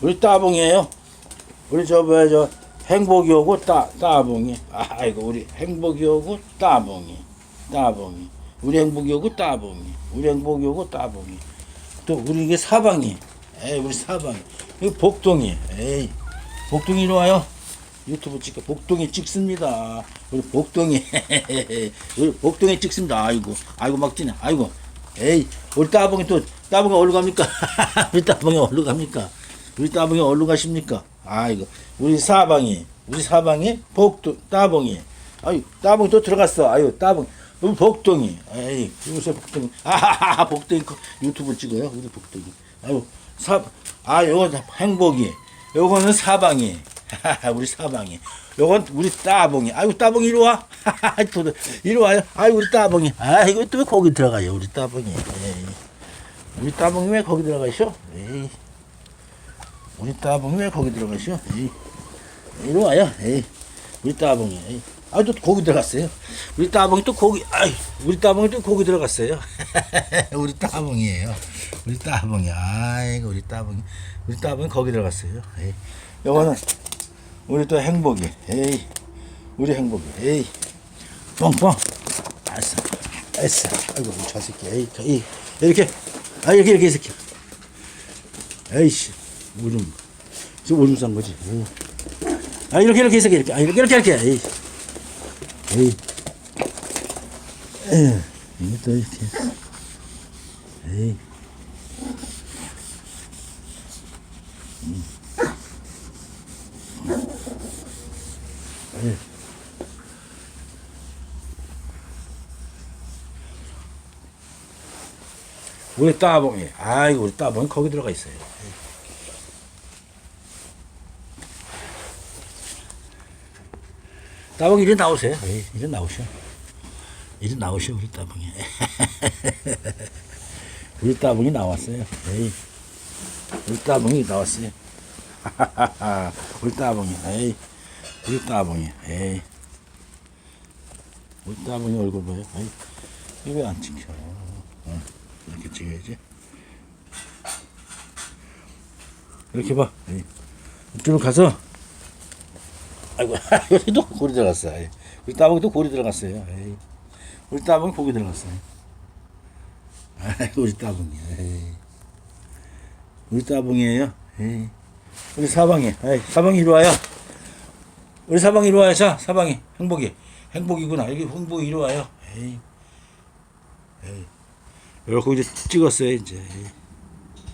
우리 따봉이에요. 우리 저 뭐야 저 행복이 오고 따 따봉이. 아이고 우리 행복이 오고 따봉이. 따봉이. 우리 행복이 오고 따봉이. 우리 행복이 오고 따봉이. 또 우리 이게 사방이. 에이 우리 사방이. 이거 복동이. 에이 복동이 이리 와요. 유튜브 찍게 복동이 찍습니다. 우리 복동이 우리 복동이 찍습니다. 아이고 아이고 막 뛰네. 아이고 에이 우리 따봉이 또 따봉이 어디로 갑니까? 우리 따봉이 어디로 갑니까? 우리 따봉이 어디로 가십니까? 아이고 우리 사방이 우리 사방이 복동 따봉이. 아유 따봉이 또 들어갔어. 아유 따봉 우리 복동이. 에이 요새 복동이. 아하하 복동이 거- 유튜브 찍어요. 우리 복동이. 아유 사아 요거 행복이. 요거는 사방이. 우리 사방이. 요건 우리 따봉이. 아이고 따봉이 이리 와. 또 이리 와요. 아이고 우리 따봉이. 아이고 또왜 거기 들어가요 우리 따봉이? 에이. 우리 따봉이 왜 거기 들어가셔 에이. 우리 따봉이 왜 거기 들어가셔 에이. 이리 와요. 에이. 우리 따봉이. 에이. 아또 거기 들어갔어요. 우리 따봉이 또 거기 아이 우리 따봉이 또 거기 들어갔어요. 우리 따봉이에요. 우리 따봉이. 아이고 우리 따봉이. 우리 따봉이 거기 들어갔어요. 에이. 요거는 우리 또 행복이. 에이 우리 행복이. 에이 뻥뻥. 알았어. 알았어. 아이고 저 새끼. 에이 이렇게. 아 이렇게 이렇게 이 새끼 에이씨 오줌 저 오줌 싼 거지. 에이. 아 이렇게 이렇게 이 새끼 이렇게. 아 이렇게 이렇게 이렇게. 에이. 에이. 에이 이게 또 이렇게 에이. 우리 따봉이. 아이고 우리 따봉이 거기 들어가 있어요 따봉이 이리 나오세요. 에이, 이리 나오셔. 이리 나오셔 우리 따봉이. 우리 따봉이 나왔어요. 에이. 우리 따봉이 나왔어요. 우리 따봉이 에이. 우리 따봉이 에이. 우리 따봉이 얼굴 봐요. 에이. 이거 왜안 찍혀? 어, 이렇게 찍어야지. 이렇게 봐. 에이. 이쪽으로 가서 아이고 또 고리 들어갔어 에이. 우리 따봉이 또 고리 들어갔어요 에이. 우리 따봉이 고기 들어갔어요 아이고 우리 따봉이 에이. 우리 따봉이에요 에이. 우리 사방이 에이, 사방이 이리 와요 우리 사방이 이리 와요 자 사방이 행복이 행복이구나 여기 행복이 이리 와요 에이. 에이. 이렇게 이제 찍었어요 이제 에이.